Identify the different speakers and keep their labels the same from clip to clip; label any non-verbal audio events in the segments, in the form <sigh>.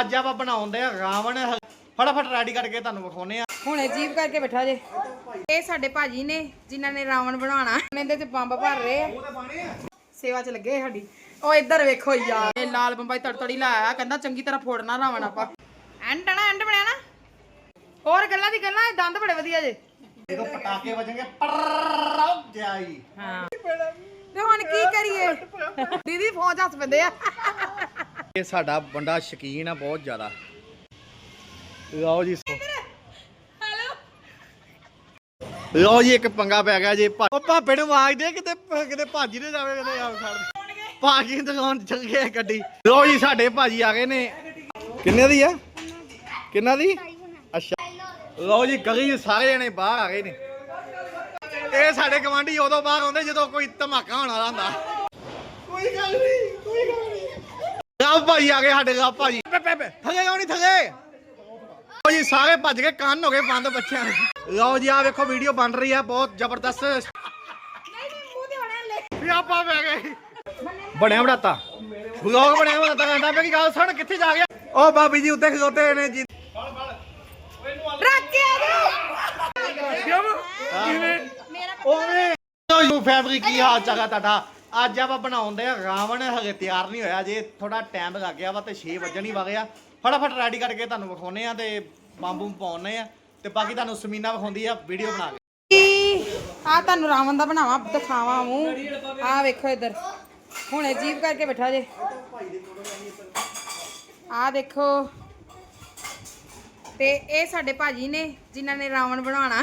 Speaker 1: ਅੱਜ ਆਪਾਂ ਬਣਾਉਂਦੇ ਆ ਰਾਵਣ ਫਟਾਫਟ ਰੈਡੀ ਕਰਕੇ ਤੁਹਾਨੂੰ ਵਿਖਾਉਨੇ ਆ।
Speaker 2: ਹੁਣੇ ਜੀਪ ਕਰਕੇ ਬੈਠਾ ਜੇ। ਇਹ ਸਾਡੇ ਭਾਜੀ ਨੇ ਜਿਨ੍ਹਾਂ ਨੇ ਰਾਵਣ ਬਣਾਉਣਾ। ਹੁਣ ਇਹਦੇ ਚ ਬੰਬ ਭਰ ਰਹੇ ਆ। ਸੇਵਾ ਚ ਲੱਗੇ ਸਾਡੀ। ਉਹ ਇੱਧਰ ਵੇਖੋ ਯਾਰ। ਇਹ ਲਾਲ ਬੰਬਾਈ ਤੜਤੜੀ ਲਾਇਆ ਕਹਿੰਦਾ ਚੰਗੀ ਤਰ੍ਹਾਂ ਫੋੜਨਾ ਰਾਵਣ ਆਪਾਂ। ਐਂਡ ਨਾ ਐਂਡ ਬਣਿਆ ਨਾ। ਹੋਰ ਗੱਲਾਂ ਦੀ ਗੱਲਾਂ ਇਹ ਦੰਦ ਬੜੇ ਵਧੀਆ ਜੇ।
Speaker 1: ਜਦੋਂ ਪਟਾਕੇ ਵੱਜਣਗੇ। ਪਰ ਜਾਈ
Speaker 2: ਹਾਂ। ਤੇ ਹੁਣ ਕੀ ਕਰੀਏ? ਦੀਦੀ ਫੋਨ 'ਚ ਹੱਸ ਪੈਂਦੇ ਆ।
Speaker 1: ਇਹ ਸਾਡਾ ਬੰਦਾ ਸ਼ਕੀਨ ਆ ਬਹੁਤ ਜ਼ਿਆਦਾ। ਲਓ ਜੀ। ਲਓ ਜੀ ਇੱਕ ਪੰਗਾ ਪੈ ਗਿਆ ਜੀ। ਉਹ ਭਾਪੇ ਨੂੰ ਆਵਾਜ਼ ਦੇ ਕਿਤੇ ਕਿਤੇ ਭਾਜੀ ਨੇ ਜਾਵੇ ਕਿਤੇ ਆ ਖੜ ਭਾਜੀ ਦੀ ਦੁਕਾਨ ਚੱਲ ਗਿਆ ਗੱਡੀ। ਲਓ ਜੀ ਸਾਡੇ ਭਾਜੀ ਆ ਗਏ ਨੇ। ਕਿੰਨੇ ਦੀ ਆ? ਕਿੰਨਾ ਦੀ? ਅੱਛਾ। ਲਓ ਜੀ ਗਲੀ 'ਚ ਸਾਰੇ ਜਣੇ ਬਾਹਰ ਆ ਗਏ ਨੇ। ਇਹ ਸਾਡੇ ਗਵਾਂਢੀ ਉਦੋਂ ਬਾਹਰ ਆਉਂਦੇ ਜਦੋਂ ਕੋਈ ਧਮਾਕਾ ਹੋਣ ਵਾਲਾ ਹੁੰਦਾ। ਕੋਈ ਗੱਲ ਨਹੀਂ ਕੋਈ ਗੱਲ ਨਹੀਂ। ਰਾਵ ਭਾਈ ਆ ਗਏ ਸਾਡੇ ਰਾਵ ਭਾਜੀ ਪੈ ਪੈ ਪੈ। ਥੱਲੇ ਥੱਲੇ। ਲਓ ਜੀ ਸਾਰੇ ਭੱਜ ਕੇ ਕੰਨ ਹੋ ਗਏ ਬੰਦ ਬੱਚਿਆਂ ਦੇ। ਲਓ ਜੀ ਆ ਵੇਖੋ ਵੀਡੀਓ ਬਣ ਰਹੀ ਆ ਬਹੁਤ ਜ਼ਬਰਦਸਤ। ਵੀ ਆਪਾਂ ਬੈ ਗਏ। ਬਣਿਆ ਬਣਾਤਾ। ਵਲੌਗ ਬਣਿਆ ਬਣਾਤਾ ਕਹਿੰਦਾ ਮੈਂ ਕੀ ਗੱਲ ਸੁਣ ਕਿੱਥੇ ਜਾ ਗਿਆ? ਉਹ ਬਾਬੀ ਜੀ ਉੱਤੇ ਖਲੋਤੇ ਨੇ ਜੀ।
Speaker 2: ਰੱਖ ਕੇ ਆ
Speaker 1: ਓਏ ਯੂ ਫੈਬਰਿਕ ਕੀ ਹਾਲ ਚਾਗਾ ਤੁਹਾਡਾ? ਅੱਜ ਆਪਾਂ ਬਣਾਉਂਦੇ ਆ ਰਾਵਣ ਹਲੇ ਤਿਆਰ ਨਹੀਂ ਹੋਇਆ ਜੇ ਥੋੜਾ ਟਾਈਮ ਲੱਗ ਗਿਆ ਵਾ ਤੇ 6 ਵਜਣ ਹੀ ਵਗਿਆ ਫਟਾਫਟ ਰੈਡੀ ਕਰਕੇ ਤੁਹਾਨੂੰ ਵਿਖਾਉਨੇ ਆ ਤੇ ਬੰਬੂ ਪਾਉਣੇ ਆ ਤੇ ਬਾਕੀ ਤੁਹਾਨੂੰ ਸਮੀਨਾ ਵਿਖਾਉਂਦੀ ਆ ਵੀਡੀਓ ਬਣਾ ਕੇ।
Speaker 2: ਆ ਤੁਹਾਨੂੰ ਰਾਵਣ ਦਾ ਬਣਾਵਾ, ਦਿਖਾਵਾਂ ਮੂੰਹ ਆ ਵੇਖੋ ਇੱਧਰ। ਹੁਣ ਅਜੀਬ ਕਰਕੇ ਬੈਠਾ ਜੇ। ਆ ਦੇਖੋ। ਤੇ ਇਹ ਸਾਡੇ ਭਾਜੀ ਨੇ, ਜਿਨ੍ਹਾਂ ਨੇ ਰਾਵਣ ਬਣਾਉਣਾ।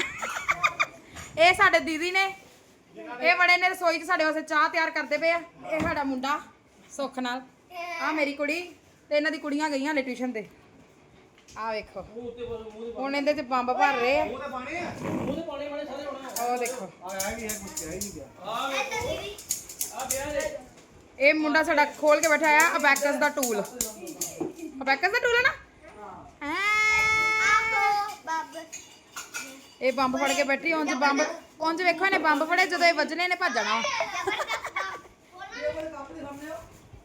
Speaker 2: ਇਹ ਸਾਡੇ ਦੀਦੀ ਨੇ। ਇਹ ਬੜੇ ਨੇ ਰਸੋਈ 'ਚ ਸਾਡੇ ਵਾਸਤੇ ਚਾਹ ਤਿਆਰ ਕਰਦੇ ਪਏ ਆ। ਇਹ ਸਾਡਾ ਮੁੰਡਾ, ਸੁੱਖ ਨਾਲ। ਆ ਮੇਰੀ ਕੁੜੀ ਤੇ ਇਹਨਾਂ ਦੀ ਕੁੜੀਆਂ ਗਈਆਂ ਨੇ ਟਿਊਸ਼ਨ ਤੇ। ਆ ਵੇਖੋ। ਹੁਣ ਇਹਦੇ 'ਚ ਬੰਬ ਭਰ ਰਹੇ ਆ। ਉਹ ਦੇਖੋ। ਇਹ ਮੁੰਡਾ ਸਾਡਾ ਖੋਲ ਕੇ ਬੈਠਾ ਆ ਅਬੈਕਸ ਦਾ ਟੂਲ ਅਬੈਕਸ ਦਾ ਟੂਲ ਹੈ ਨਾ? ਇਹ ਬੰਬ ਫੜ ਕੇ ਬੈਠੀ ਉਂਝ ਬੰਬ ਉਂਝ ਵੇਖੋ ਇਹਨੇ ਬੰਬ ਫੜੇ ਜਦੋਂ ਇਹ ਵੱਜਣੇ ਇਹਨੇ ਭੱਜ ਜਾਣਾ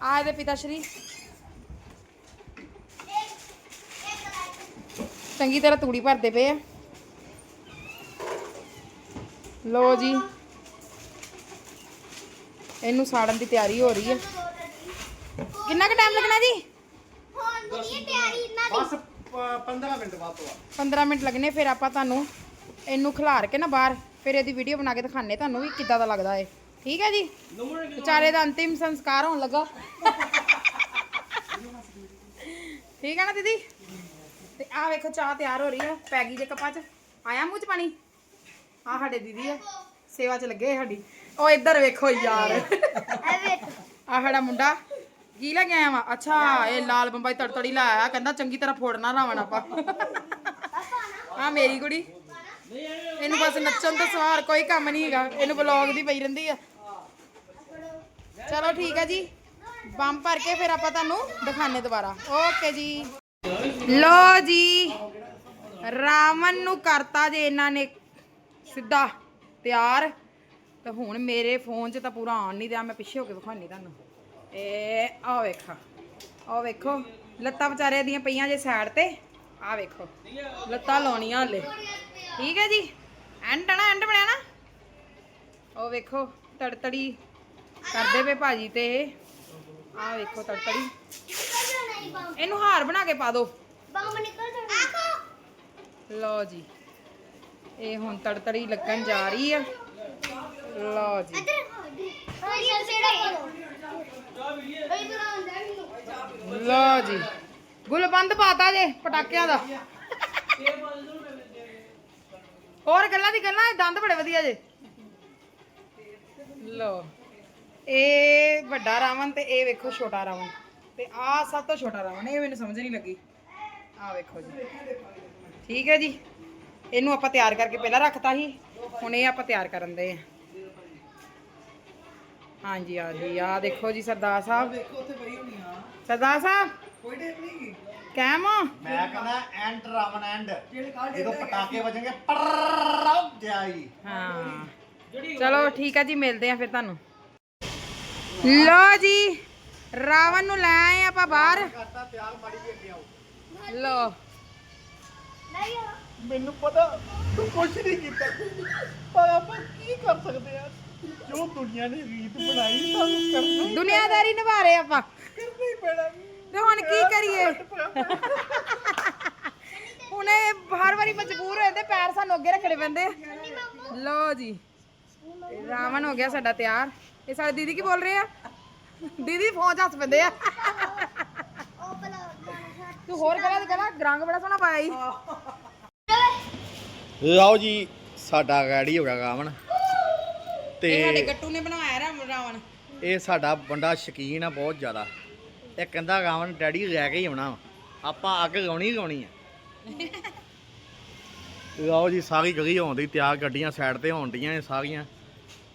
Speaker 2: ਆ ਇਹਦੇ ਪਿਤਾ ਸ਼੍ਰੀ। ਚੰਗੀ ਤਰ੍ਹਾਂ ਤੂੜੀ ਭਰਦੇ ਪਏ ਆ। ਲੋ ਜੀ। ਇਹਨੂੰ ਸਾੜਨ ਦੀ ਤਿਆਰੀ ਹੋ ਰਹੀ ਹੈ ਕਿੰਨਾ ਕੁ ਟਾਈਮ ਲੱਗਣਾ ਜੀ?
Speaker 1: ਬਸ 15 ਮਿੰਟ ਬਾਅਦ ਤੋਂ
Speaker 2: 15 ਮਿੰਟ ਲੱਗਣੇ ਫਿਰ ਆਪਾਂ ਤੁਹਾਨੂੰ ਇਹਨੂੰ ਖਿਲਾਰ ਕੇ ਨਾ ਬਾਹਰ, ਫਿਰ ਇਹਦੀ ਵੀਡੀਓ ਬਣਾ ਕੇ ਦਿਖਾਣੇ ਤੁਹਾਨੂੰ ਵੀ ਕਿੱਦਾਂ ਦਾ ਲੱਗਦਾ ਏ ਠੀਕ ਹੈ ਜੀ? ਵਿਚਾਰੇ ਦਾ ਅੰਤਿਮ ਸੰਸਕਾਰ ਹੋਣ ਲੱਗਾ। ਠੀਕ ਹੈ ਨਾ ਦੀਦੀ? ਤੇ ਆਹ ਵੇਖੋ, ਚਾਹ ਤਿਆਰ ਹੋ ਰਹੀ ਹੈ। ਪੈ ਗਈ ਜੇ ਕੱਪਾਂ 'ਚ। ਆਇਆ ਮੂੰਹ 'ਚ ਪਾਣੀ? ਆਹ ਸਾਡੇ ਦੀਦੀ ਆ। ਸੇਵਾ 'ਚ ਲੱਗੇ ਸਾਡੀ। ਉਹ ਇੱਧਰ ਵੇਖੋ ਯਾਰ। ਆਹ ਸਾਡਾ ਮੁੰਡਾ। ਕੀ ਲੈ ਕੇ ਆਇਆ ਵਾ? ਅੱਛਾ, ਇਹ ਲਾਲ ਬੰਬਾਈ ਤੜਤੜੀ ਲਾਇਆ। ਕਹਿੰਦਾ ਚੰਗੀ ਤਰ੍ਹਾਂ ਫੋੜਨਾ ਰਾਵਣ ਆਪਾਂ। ਆ ਮੇਰੀ ਕੁੜੀ। ਇਹਨੂੰ ਬਸ ਨੱਚਣ ਤੋਂ ਸਵਾਰ ਕੋਈ ਕੰਮ ਨਹੀਂ ਹੈਗਾ। ਇਹਨੂੰ ਵਲੌਗ ਦੀ ਪਈ ਰਹਿੰਦੀ ਆ। ਚਲੋ ਠੀਕ ਆ ਜੀ। ਬੰਬ ਭਰ ਕੇ ਫਿਰ ਆਪਾਂ ਤੁਹਾਨੂੰ ਦਿਖਾਣੇ ਦੁਬਾਰਾ। ਓਕੇ ਜੀ। ਲੋ ਜੀ। ਰਾਵਣ ਨੂੰ ਕਰਤਾ ਜੇ ਇਹਨਾਂ ਨੇ ਸਿੱਧਾ ਤਿਆਰ। ਤੇ ਹੁਣ ਮੇਰੇ ਫੋਨ 'ਚ ਤਾਂ ਪੂਰਾ ਆਨ ਨਹੀਂ ਦਿਆ। ਮੈਂ ਪਿੱਛੇ ਹੋ ਕੇ ਵਿਖਾਉਣੀ ਤੁਹਾਨੂੰ। ਇਹ ਆ ਵੇਖਾ। ਆ ਵੇਖੋ। ਲੱਤਾਂ ਵਿਚਾਰੇ ਦੀਆਂ ਪਈਆਂ ਜੇ ਸਾਈਡ ਤੇ। ਆ ਵੇਖੋ। ਲੱਤਾਂ ਲਾਉਣੀਆਂ ਹਲੇ। ਠੀਕ ਹੈ ਜੀ? ਐਂਡ ਨਾ ਐਂਡ ਬਣਿਆ ਨਾ? ਉਹ ਵੇਖੋ, ਤੜਤੜੀ ਕਰਦੇ ਪਏ ਭਾਜੀ ਤੇ ਇਹ। ਆ ਵੇਖੋ ਤੜਤੜੀ। ਇਹਨੂੰ ਹਾਰ ਬਣਾ ਕੇ ਪਾ ਦਿਓ ਲਓ ਜੀ। ਇਹ ਹੁਣ ਤੜਤੜੀ ਲੱਗਣ ਜਾ ਰਹੀ ਆ। ਲਓ ਜੀ। ਲਓ ਜੀ। ਗੁਲਬੰਦ ਪਾਤਾ ਜੇ ਪਟਾਕਿਆਂ ਦਾ। ਹੋਰ ਗੱਲਾਂ ਦੀ ਗੱਲਾਂ, ਇਹ ਦੰਦ ਬੜੇ ਵਧੀਆ ਜੇ। ਲਓ, ਇਹ ਵੱਡਾ ਰਾਵਣ ਤੇ ਇਹ ਵੇਖੋ ਛੋਟਾ ਰਾਵਣ। ਤੇ ਆ ਸਭ ਤੋਂ ਛੋਟਾ ਰਾਵਣ, ਇਹ ਮੈਨੂੰ ਸਮਝ ਨਹੀਂ ਲੱਗੀ। ਆ ਵੇਖੋ ਜੀ। ਠੀਕ ਹੈ ਜੀ। ਇਹਨੂੰ ਆਪਾਂ ਤਿਆਰ ਕਰਕੇ ਪਹਿਲਾਂ ਰੱਖਤਾ ਸੀ, ਹੁਣ ਇਹ ਆਪਾਂ ਤਿਆਰ ਕਰਨ ਦੇ ਆ। ਹਾਂਜੀ ਆ ਜੀ ਆ ਦੇਖੋ ਜੀ ਸਰਦਾਰ ਸਾਹਿਬ। ਸਰਦਾਰ ਸਾਹਿਬ। ਕੋਈ ਟੇਪ ਨਹੀਂ ਕੈਮ
Speaker 1: ਮੈਂ ਕਹਿੰਦਾ ਐਂਡ ਰਾਵਣ ਐਂਡ ਜਦੋਂ ਪਟਾਕੇ ਵੱਜਣਗੇ ਪਰ ਜਾਈ
Speaker 2: ਹਾਂ। ਚਲੋ ਠੀਕ ਆ ਜੀ ਮਿਲਦੇ ਆ ਫਿਰ ਤੁਹਾਨੂੰ। ਲੋ ਜੀ ਰਾਵਣ ਨੂੰ ਲੈ ਆਏ ਆਪਾਂ ਬਾਹਰ।
Speaker 1: ਕਰਤਾ ਤਿਆਰ ਮਾੜੀ ਜਿਹੀ ਅੱਗੇ ਆਓ।
Speaker 2: ਲੋ
Speaker 1: ਮੈਨੂੰ ਪਤਾ ਤੂੰ ਕੁਝ ਨਹੀਂ ਕੀਤਾ। ਪਰ ਆਪਾਂ ਕੀ ਕਰ ਸਕਦੇ ਆ? ਜੋ ਦੁਨੀਆ ਨੇ ਰੀਤ ਬਣਾਈ ਸਾਨੂੰ ਕਰਨਾ
Speaker 2: ਦੁਨੀਆਦਾਰੀ ਨਿਭਾ ਰਹੇ ਆਪਾਂ।
Speaker 1: ਕਰਨਾ ਹੀ ਪੈਣਾ।
Speaker 2: ਤੇ ਹੁਣ ਕੀ ਕਰੀਏ? ਹੁਣ ਇਹ ਹਰ ਵਾਰੀ ਮਜਬੂਰ ਹੋਏ ਤੇ ਪੈਰ ਸਾਨੂੰ ਅੱਗੇ ਰੱਖਣੇ ਪੈਂਦੇ ਆ। ਲਓ ਜੀ ਰਾਵਣ ਹੋ ਗਿਆ ਸਾਡਾ ਤਿਆਰ। ਇਹ ਸਾਡੇ ਦੀਦੀ ਕੀ ਬੋਲ ਰਹੇ ਆ? ਦੀਦੀ ਫੌਜ ਹੱਥ ਪੈਂਦੇ ਆ। ਤੂੰ ਹੋਰ ਕਰਾ ਤੇ ਕਰਾ ਰੰਗ ਬੜਾ ਸੋਹਣਾ ਪਾਇਆ ਈ।
Speaker 1: ਲਓ ਜੀ ਸਾਡਾ ਗਾੜੀ ਹੋ ਗਿਆ ਗਾਵਣ
Speaker 2: ਇਹ ਸਾਡੇ ਗੱਟੂ ਨੇ ਬਣਵਾਇਆ ਰਾ- ਰਾਵਣ।
Speaker 1: ਇਹ ਸਾਡਾ ਬੰਦਾ ਸ਼ਕੀਨ ਆ ਬਹੁਤ ਜ਼ਿਆਦਾ। ਇਹ ਕਹਿੰਦਾ ਗਾਵਣ ਡੈਡੀ ਲੈ ਕੇ ਹੀ ਆਉਣਾ ਵਾ। ਆਪਾਂ ਅੱਗ ਲਾਉਣੀ ਹੀ ਲਾਉਣੀ ਆ। ਲਓ ਜੀ ਸਾਰੀ ਗਲੀ ਹੋਣ ਦੀ ਤਿਆਰ ਗੱਡੀਆਂ ਸਾਈਡ ਤੇ ਹੋਣ ਡੀਆਂ ਇਹ ਸਾਰੀਆਂ।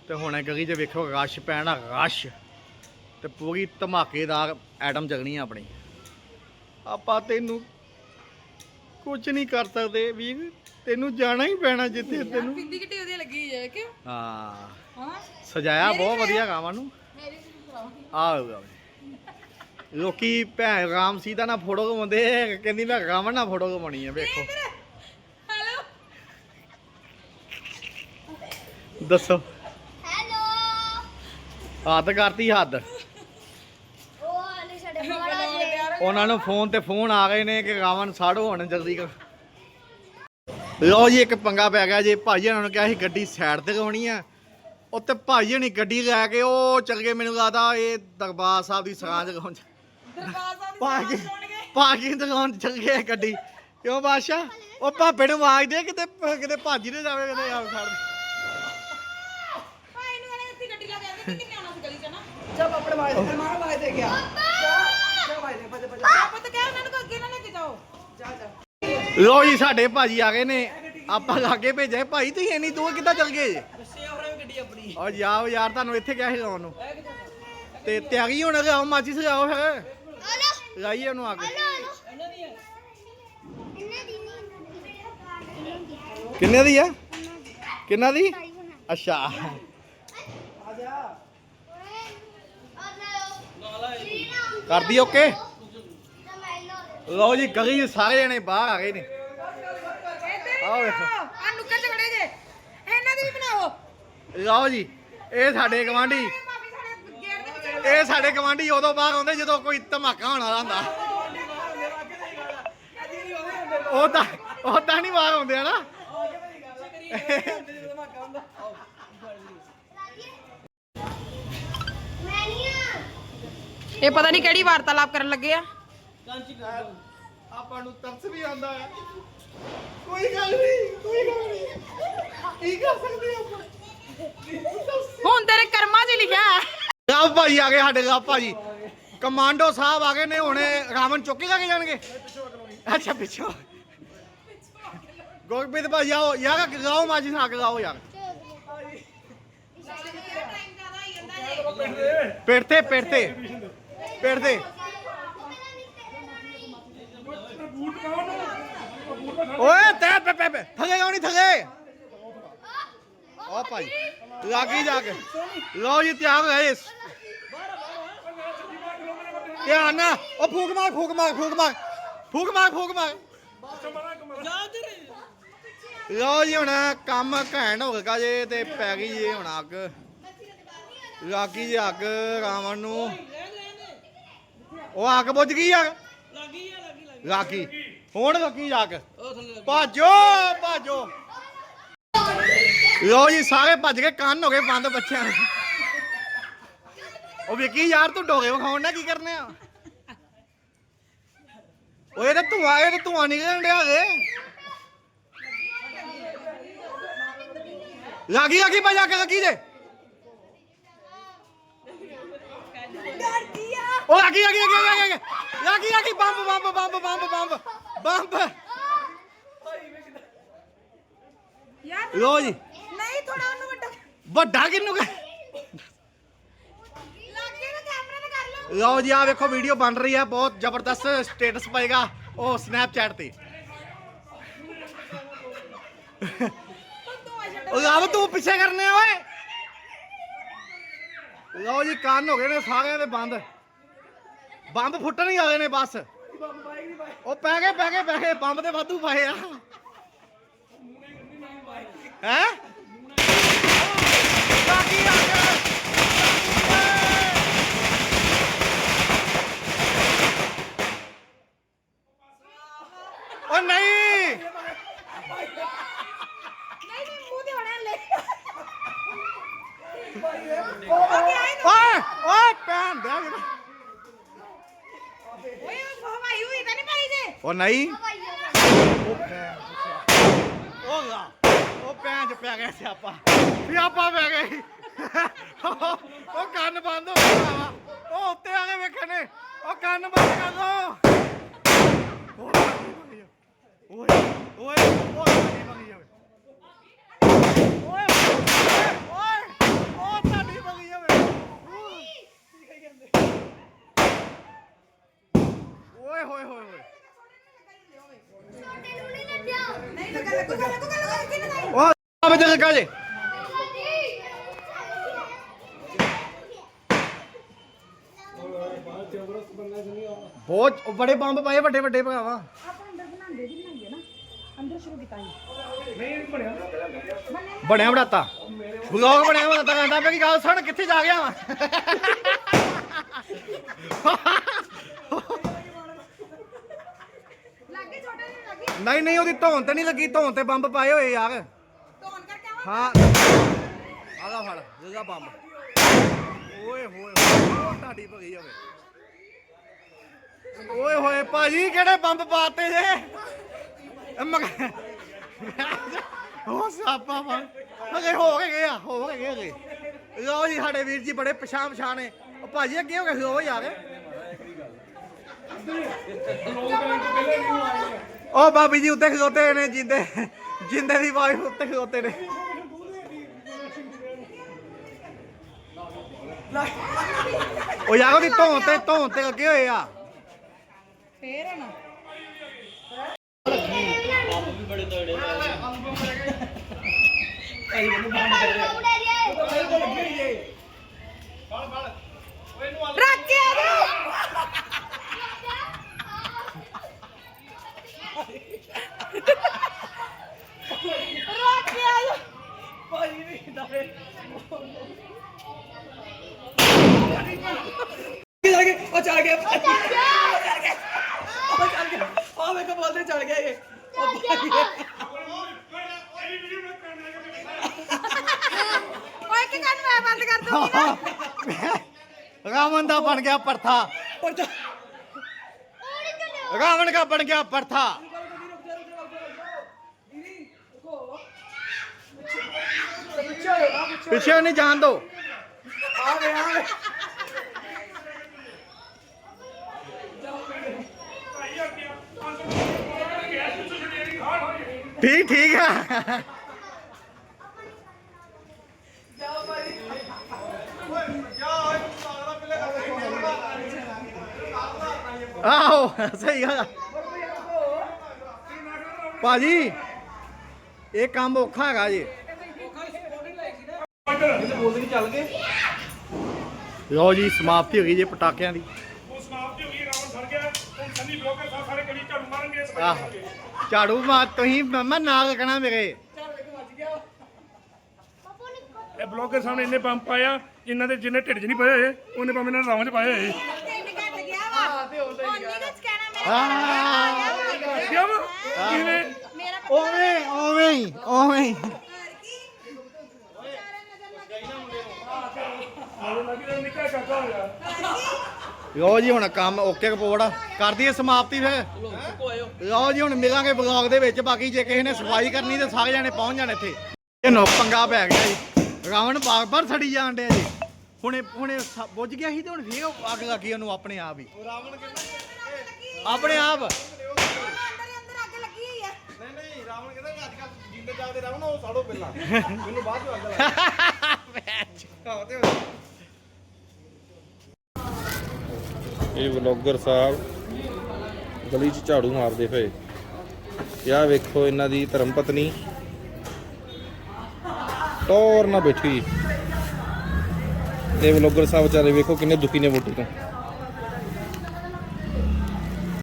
Speaker 1: ਤੇ ਹੁਣ ਇਹ ਗਲੀ 'ਚ ਵੇਖੋ ਰਸ਼ ਪੈਣਾ ਰਸ਼। ਤੇ ਪੂਰੀ ਧਮਾਕੇਦਾਰ ਐਟਮ ਜਗਣੀ ਆ ਆਪਣੀ। ਆਪਾਂ ਤੈਨੂੰ ਕੁਝ ਨਹੀਂ ਕਰ ਸਕਦੇ ਵੀਰ। ਤੈਨੂੰ ਜਾਣਾ ਹੀ ਪੈਣਾ ਜਿੱਥੇ ਤੈਨੂੰ
Speaker 2: ਬਿੰਦੀ ਕਿੱਟੀ ਵਧੀਆ ਲੱਗੀ ਜਾਵੇ ਕਿ
Speaker 1: ਹਾਂ।
Speaker 2: ਹਾਂ
Speaker 1: ਸਜਾਇਆ ਬਹੁਤ ਵਧੀਆ ਗਾਵਾਂ ਨੂੰ। ਆਹ ਲੋਕੀ ਭੈਣ ਰਾਮ ਸੀਤਾ ਨਾਲ ਫੋਟੋ ਘਮਾਉਂਦੇ ਕਹਿੰਦੀ ਮੈਂ ਰਾਵਣ ਨਾਲ ਫੋਟੋ ਘਮਾਉਣੀ ਆ ਵੇਖੋ।
Speaker 2: ਹੈਲੋ?
Speaker 1: ਦੱਸੋ।
Speaker 3: ਹੈਲੋ?
Speaker 1: ਹੱਦ ਕਰਤੀ ਹੱਦ।
Speaker 3: ਉਹ ਆਲੇ ਸਾਡੇ ਮਹਾਰਾਜ
Speaker 1: ਉਹਨਾਂ ਨੂੰ ਫੋਨ ਤੇ ਫੋਨ ਆ ਗਏ ਨੇ ਕਿ ਰਾਵਣ ਸਾੜੋ ਹੁਣ ਜਲਦੀ ਕਰ ਲਓ ਜੀ ਇੱਕ ਪੰਗਾ ਪੈ ਗਿਆ ਜੇ। ਭਾਈ ਉਹਨਾਂ ਨੂੰ ਕਿਹਾ ਸੀ ਗੱਡੀ ਸਾਈਡ ਤੇ ਲਾਉਣੀ ਆ। ਉੱਤੇ ਭਾਈ ਹਣੀ ਗੱਡੀ ਲੈ ਕੇ ਉਹ ਚੱਲ ਗਏ ਮੈਨੂੰ ਲੱਗਦਾ ਇਹ ਦਰਬਾਰ ਸਾਹਿਬ ਦੀ ਸਰਾਂ ਚ
Speaker 2: ਦਰਬਾਰ ਸਾਹਿਬ
Speaker 1: ਪਾਰਕਿੰਗ ਪਾਰਕਿੰਗ ਦੁਕਾਨ ਚੱਲ ਗਈ ਗੱਡੀ। ਕਿਉਂ ਬਾਦਸ਼ਾਹ? ਉਹ ਭਾਪੇ ਨੂੰ ਆਵਾਜ਼ ਦੇ ਕਿਤੇ ਕਿਤੇ ਭਾਜੀ ਨੇ ਜਾਵੇ ਕਿਤੇ ਆ ਖੜ
Speaker 2: ਭਾਈ ਨੂੰ ਕਹਿੰਦੇ ਇੱਥੇ ਗੱਡੀ ਲਾ ਕੇ ਆਂਦੇ ਕਿੰਨੇ ਆਉਣਾ ਸੀ ਗਲੀ ਚ ਨਾ
Speaker 4: ਜਬ ਆਪਣੇ ਭਾਈ ਦੇ ਮਾਂ ਭਾਈ ਦੇ ਗਿਆ ਜਾ ਭਾਈ ਦੇ ਭੱਜ ਭੱਜ।
Speaker 2: ਆਪਾਂ ਤਾਂ ਕਹਿ ਉਹਨਾਂ ਨੂੰ ਕਿ ਅੱਗੇ ਨਾ ਲੈ ਕੇ ਜਾਓ।
Speaker 4: ਜਾ ਜਾ
Speaker 1: ਲੋ ਜੀ ਸਾਡੇ ਭਾਜੀ ਆ ਗਏ ਨੇ। ਆਪਾਂ ਲਾਗੇ ਭੇਜਿਆ। ਭਾਈ ਤੁਸੀਂ ਇੰਨੀ ਦੂਰ ਕਿੱਦਾਂ ਚੱਲ ਗਏ ਜੇ
Speaker 4: ਦੱਸੇ ਹੋਰ ਵੀ ਗੱਡੀ ਆਪਣੀ
Speaker 1: ਔਰ ਯਾਰ ਯਾਰ, ਤੁਹਾਨੂੰ ਇੱਥੇ ਕਿਹਾ ਸੀ ਲਾਉਣ ਨੂੰ। ਤੇ ਤਿਆਰੀ ਹੋਣ ਲਗਾਓ ਮਾਚੀ ਸਜਾਓ ਫਿਰ। ਲਾਈਏ ਉਹਨੂੰ ਅੱਗ ਕਿੰਨੇ ਦੀ ਆ? ਕਿੰਨਾ ਦੀ? ਅੱਛਾ। ਕਰਦੀ ਓਕੇ? ਲਓ ਜੀ, ਗਲੀ ਸਾਰੇ ਜਣੇ ਬਾਹਰ ਆ ਗਏ ਨੇ। ਆਓ ਵੇਖੋ।
Speaker 2: ਆ ਨੁੱਕਰ ਚ ਖੜੇ ਜੇ। ਇਹਨਾਂ ਦੀ ਵੀ ਬਣਾਓ।
Speaker 1: ਲਓ ਜੀ ਇਹ ਸਾਡੇ ਗਵਾਂਢੀ ਇਹ ਸਾਡੇ ਗਵਾਂਢੀ ਉਦੋਂ ਬਾਹਰ ਆਉਂਦੇ ਜਦੋਂ ਕੋਈ ਧਮਾਕਾ ਹੋਣ ਵਾਲਾ ਹੁੰਦਾ। ਉਹ ਤਾਂ ਉਹ ਤਾਂ ਨਹੀਂ ਬਾਹਰ ਆਉਂਦੇ ਹਨਾ?
Speaker 2: ਇਹ ਪਤਾ ਨਹੀਂ ਕਿਹੜੀ ਵਾਰਤਾਲਾਪ ਕਰਨ ਲੱਗੇ ਆ।
Speaker 1: ਆਪਾਂ ਨੂੰ ਤਰਸ ਵੀ ਆਉਂਦਾ ਹੈ। ਕੋਈ ਗੱਲ ਨਹੀਂ ਕੋਈ ਗੱਲ ਨਹੀਂ। ਕੀ ਕਰ ਸਕਦੇ ਆਪਾਂ?
Speaker 2: ਹੁਣ ਤੇਰੇ ਕਰਮਾਂ 'ਚ ਲਿਖਿਆ। ਹੈ
Speaker 1: ਭਾਜੀ ਆ ਗਏ ਸਾਡੇ ਰਾਵ ਭਾਜੀ ਕਮਾਂਡੋ ਸਾਹਿਬ ਆ ਗਏ ਨੇ ਹੁਣੇ ਰਾਵਣ ਚੁੱਕ ਕੇ ਲੈ ਕੇ ਜਾਣਗੇ। ਅੱਛਾ ਪਿੱਛੋਂ। ਗੋਗਪੀਤ ਭਾਜੀ ਆਓ ਯਾਰ ਗਾਓ ਮਾਜੀ ਸਾਕ ਗਾਓ ਯਾਰ। ਪੇੜਤੇ ਪੇੜਤੇ। ਪੇੜਤੇ। ਓਏ ਤੈ ਪੇ ਪੇ ਪੇ। ਥਗੇ ਗਾਉਣੀ ਥਗੇ ਆ ਭਾਈ ਲਾਗੀ ਜਾ ਕੇ। ਲਓ ਜੀ ਤਿਆਰ ਹੋਏ ਧਿਆਨ ਨਾਲ। ਉਹ ਫੂਕ ਮਾਰ ਫੂਕ ਮਾਰ ਫੂਕ ਮਾਰ। ਫੂਕ ਮਾਰ ਫੂਕ ਮਾਰ। ਲਓ ਜੀ ਹੁਣ ਕੰਮ ਘੈਂਟ ਹੋ ਗਿਆ ਜੇ ਤੇ ਪੈ ਗਈ ਜੇ ਹੁਣ ਅੱਗ। ਲਾਗੀ ਜੀ ਅੱਗ ਰਾਵਣ ਨੂੰ। ਉਹ ਅੱਗ ਬੁੱਝ ਗਈ ਆ? ਲਾਗੀ ਹੁਣ ਲੱਗੀ ਅੱਗ। ਭਾਜੋ ਭਾਜੋ। ਲਓ ਜੀ ਸਾਰੇ ਭੱਜ ਕੇ ਕੰਨ ਹੋ ਗਏ ਬੰਦ ਬੱਚਿਆਂ ਦੇ। ਉਹ ਵੇਖੀ ਯਾਰ ਤੂੰ ਡੋਗੇ ਵਿਖਾਉਣ ਨਾ ਕੀ ਕਰਨੇ ਆ? ਓਏ ਤੇ ਧੂਆ ਇਹ ਤੇ ਧੂਆ ਨਿਕਲਣ ਡਿਆ ਏ ਲਾਗੀ ਲਾਗੀ ਭਜਾ ਕੇ ਲੱਗੀ ਜੇ ਉਹ ਲਾਗੀ ਲਾਗੀ ਲਾਗੀ ਲਾਗੀ ਲਾਗੀ ਲਾਗੀ ਬੰਬ ਬੰਬ ਬੰਬ ਬੰਬ ਬੰਬ ਬੰਬ।
Speaker 2: ਯਾਰ
Speaker 1: ਲੋ। ਜੀ।
Speaker 2: ਨਹੀਂ ਥੋੜਾ ਉਹਨੂੰ ਵੱਡਾ
Speaker 1: ਵੱਡਾ ਕਿੰਨੂ
Speaker 2: ਲੱਗੇ ਨਾ ਕੈਮਰੇ ਤੇ ਕਰ ਲਓ।
Speaker 1: ਲਓ ਜੀ ਆ ਵੇਖੋ ਵੀਡੀਓ ਬਣ ਰਹੀ ਹੈ ਬਹੁਤ ਜ਼ਬਰਦਸਤ ਸਟੇਟਸ ਪਾਏਗਾ ਉਹ ਸਨੈਪਚੈਟ ਤੇ। ਉਹ ਆਪ ਤੂੰ ਪਿੱਛੇ ਕਰਨੇ ਓਏ। ਲਓ ਜੀ ਕੰਨ ਹੋ ਗਏ ਨੇ ਸਾਰਿਆਂ ਦੇ ਬੰਦ। ਬੰਬ ਫੁੱਟਣ ਹੀ ਆ ਗਏ ਨੇ ਬਸ। ਉਹ ਪੈ ਗਏ ਪੈ ਗਏ ਪੈ ਗਏ ਬੰਬ ਤੇ ਵਾਧੂ ਪਾਏ ਆ। ਹੈ? ਬਾਕੀ ਉਹ ਨਹੀਂ।
Speaker 2: ਨਹੀਂ ਨਹੀਂ ਮੂੰਹ ਤੇ ਹੋਣਾ ਲੈ
Speaker 1: ਓਏ ਓਏ ਭੈਣ ਦੇ
Speaker 2: ਓਏ ਹਵਾਈ ਹੋਈ ਤਾਂ ਨਹੀਂ। ਪਾਈ ਜੇ
Speaker 1: ਉਹ ਨਹੀਂ
Speaker 3: ਭਾਈ
Speaker 1: ਉਹ ਗਾ ਭੈਣ ਚ ਪੈ ਗਿਆ ਸਿਆਪਾ। ਸਿਆਪਾ ਪੈ ਗਿਆ ਉਹ ਕੰਨ ਬੰਦ ਹੋ ਗਿਆ ਉਹ ਉੱਤੇ ਆ ਕੇ ਵੇਖਣ ਨੇ ਉਹ ਕੰਨ ਬੰਦ ਕਰ ਦੋ ਓਏ ਓਏ ਓਏ ਓਏ ਓਏ ਓਏ ਹੋਏ ਹੋਏ ਹੋਏ
Speaker 3: ਤੈਨੂੰ ਨਹੀਂ ਲੱਗਿਆ
Speaker 2: ਨਹੀਂ ਲੱਗਾ ਲੱਗੂਗਾ ਲੱਗੂਗਾ ਲੱਗੂਗਾ ਕਿੰਨੇ ਦਾ
Speaker 1: ਉਹ ਆ ਬਜੇ ਲੱਗਾ ਜੇ ਬਹੁਤ ਬੜੇ ਬੰਬ ਪਾਏ ਵੱਡੇ ਵੱਡੇ ਭਗਾਵਾ
Speaker 2: ਆਪਾਂ ਅੰਦਰ ਬਣਾਉਂਦੇ ਵੀ ਬਣਾਈਏ ਨਾ। ਅੰਦਰ ਸ਼ੁਰੂ ਕੀਤਾ
Speaker 4: ਨਹੀਂ ਬਣਿਆ
Speaker 1: ਬਣਾਤਾ। ਵਲੌਗ ਬਣਿਆ ਬਣਾਤਾ ਕਹਿੰਦਾ ਪਿਆ ਕਿ ਗੱਲ ਸੁਣ ਕਿੱਥੇ ਜਾ ਗਿਆ ਵਾ?
Speaker 2: ਲੱਗੇ ਛੋਟੇ ਜਿਹੇ ਲੱਗੇ।
Speaker 1: ਨਹੀਂ ਨਹੀਂ ਉਹਦੀ ਧੌਣ ਤੇ ਨਹੀਂ ਲੱਗੀ ਧੌਣ ਤੇ ਬੰਬ ਪਾਏ ਹੋਏ ਯਾਰ।
Speaker 2: ਧੋਣ ਕਰਕੇ ਆਵਾਂ?
Speaker 1: ਹਾਂ। ਆਲਾ ਫੜ ਜਗਾ ਬੰਬ। ਓਏ ਹੋਏ ਹੋਏ ਉਹ ਤੁਹਾਡੀ ਭਗੀ ਜਾਵੇ ਓਏ ਹੋਏ ਭਾਜੀ, ਕਿਹੜੇ ਬੰਬ ਪਾਤੇ ਜੇ? ਇਹ ਮਗ- ਉਹ ਸਾਪਾ ਵਾ ਅਗੇ ਹੋ ਕੇ ਗਏ ਹੋ ਕੇ ਗਏ ਅਗੇ ਲਓ ਜੀ, ਸਾਡੇ ਵੀਰ ਜੀ ਬੜੇ ਪਛਾਣ ਪਛਾਣ ਨੇ। ਉਹ ਭਾਜੀ, ਅੱਗੇ ਹੋ ਗਏ ਹੋ ਯਾਰ ਉਹ ਬਾਬੀ ਜੀ ਉੱਤੇ ਖਲੋਤੇ ਨੇ, ਜਿੰਦੇ ਜਿੰਦੇ ਦੀ ਵਾਈਫ ਉੱਤੇ ਖਲੋਤੇ ਨੇ। ਉਹ ਯਾਰ ਉਹਦੀ ਧੌਣ ਤੇ ਧੌਣ ਤੇ ਲੱਗੇ ਹੋਏ ਆ।
Speaker 2: ਫੇਰ ਹੁਣ ਰੱਖ ਕੇ ਆ ਜਾ ਰੱਖ ਕੇ ਆ ਜਾ
Speaker 4: ਭਾਈ ਨਹੀਂ ਦਾਰੇ ਕੀ ਲੱਗੇ ਉਹ ਚੜ ਗਿਆ। ਭਾਈ ਉਹ ਚੜ ਗਿਆ ਉਹ ਵੇਖੋ ਬੋਲਦੇ ਚੜ ਗਿਆ ਇਹ। ਉਹ ਭਾਈ
Speaker 2: ਓਏ ਕੀ ਕਰ ਮੈਂ ਬੰਦ ਕਰ ਦੂੰਗੀ ਨਾ। <laughs>
Speaker 1: ਰਾਵਣ ਦਾ ਬਣ ਗਿਆ ਪਰਥਾ।
Speaker 4: ਉਹ ਚੜ
Speaker 1: ਰਾਵਣ ਦਾ ਬਣ ਗਿਆ ਪਰਥਾ।
Speaker 4: ਪਿੱਛੇ
Speaker 1: ਨਹੀਂ ਜਾਣ ਦੋ।
Speaker 4: ਆ ਵੇ
Speaker 1: ਠੀਕ ਠੀਕ ਆ। ਆਹੋ ਸਹੀ ਗੱਲ ਆ। ਭਾਜੀ ਇਹ ਕੰਮ ਔਖਾ ਹੈਗਾ ਜੀ। ਲਓ ਜੀ ਸਮਾਪਤੀ ਹੋ ਗਈ ਜੀ ਪਟਾਕਿਆਂ ਦੀ।
Speaker 5: ਉਹ ਸਮਾਪਤੀ ਹੋ ਗਈ ਰਾਵਣ ਸੜ ਗਿਆ। ਹੁਣ ਸੰਨੀ ਬਲੋਕਰ ਸਾਹਿਬ ਸਾਰੇ ਗਲੀ ਝਾੜੂ ਮਾਰਨਗੇ ਇਸ
Speaker 1: ਆਹ। ਝਾੜੂ ਮਾਰ ਤੁਸੀਂ ਮੈਂ ਨਾਲ ਕਹਣਾ ਮੇਰੇ।
Speaker 5: ਇਹ ਬਲੋਕਰ ਸਾਹਿਬ ਨੇ ਇੰਨੇ ਪੰਪ ਪਾਇਆ ਜਿਨ੍ਹਾਂ ਦੇ ਜਿੰਨੇ ਢਿੱਡ 'ਚ ਨਹੀਂ ਪਏ ਹੋਏ ਉਹਨੇ ਪੰਪ ਇਹਨਾਂ ਨੇ ਰਾਵਣ 'ਚ ਪਾਏ ਹੋਏ। ਕਿਉਂ ਕਿਵੇਂ?
Speaker 1: ਓਵੇਂ ਓਵੇਂ ਹੀ ਓਵੇਂ ਹੀ।
Speaker 5: ਮਾਰੇ ਲੱਗੀ ਤਾਂ ਨਿੱਕਾ ਕਾਕਾ ਹੋਇਆ।
Speaker 1: ਲਓ ਜੀ ਹੁਣ ਕੰਮ ਓਕੇ ਰਿਪੋਰਟ ਕਰ ਦਈਏ ਸਮਾਪਤੀ ਫਿਰ। ਲਓ ਜੀ ਹੁਣ ਮਿਲਾਂਗੇ ਬਲੌਗ ਦੇ ਵਿੱਚ। ਬਾਕੀ ਜੇ ਕਿਸੇ ਨੇ ਸਫ਼ਾਈ ਕਰਨੀ ਤੇ ਸਾਰੇ ਜਾਣੇ ਪਹੁੰਚ ਜਾਣ ਇੱਥੇ। ਇਹ ਨੋ ਪੰਗਾ ਪੈ ਗਿਆ ਜੀ। ਰਾਵਣ ਬਾਗ ਪਰ ਸੜੀ ਜਾਣ ਡਿਆ ਜੀ। ਹੁਣੇ ਹੁਣੇ ਬੁੱਝ ਗਿਆ ਸੀ ਤੇ ਹੁਣ ਫੇਰ ਅੱਗ ਲੱਗੀ ਉਹਨੂੰ ਆਪਣੇ ਆਪ ਹੀ। ਆਪਣੇ ਆਪ
Speaker 2: ਅੰਦਰ ਹੀ ਅੰਦਰ ਅੱਗ ਲੱਗੀ ਹੋਈ ਆ
Speaker 6: ਨਹੀਂ ਨਹੀਂ ਰਾਵਣ ਕਹਿੰਦਾ ਕਿ ਅੱਜ ਕੱਲ ਜਿੰਦੇ ਜਾਗਦੇ ਰਾਵਣ ਉਹ ਸਾੜੋ ਪਹਿਲਾਂ। ਮੈਨੂੰ ਬਾਅਦ <laughs> ਚ ਅੱਗ ਲੱਗ ਆਹੋ ਤੇ
Speaker 7: ਇਹ ਵਲੌਗਰ ਸਾਹਿਬ ਗਲੀ 'ਚ ਝਾੜੂ ਮਾਰਦੇ ਪਏ। ਤੇ ਵੇਖੋ ਇਹਨਾਂ ਦੀ ਧਰਮ ਪਤਨੀ। ਟੌਰ ਨਾ ਬੈਠੀ। ਇਹ ਵਲੌਗਰ ਸਾਹਿਬ ਵਿਚਾਰੇ ਵੇਖੋ ਕਿੰਨੇ ਦੁਖੀ ਨੇ ਵੋਟੀ ਤੋਂ।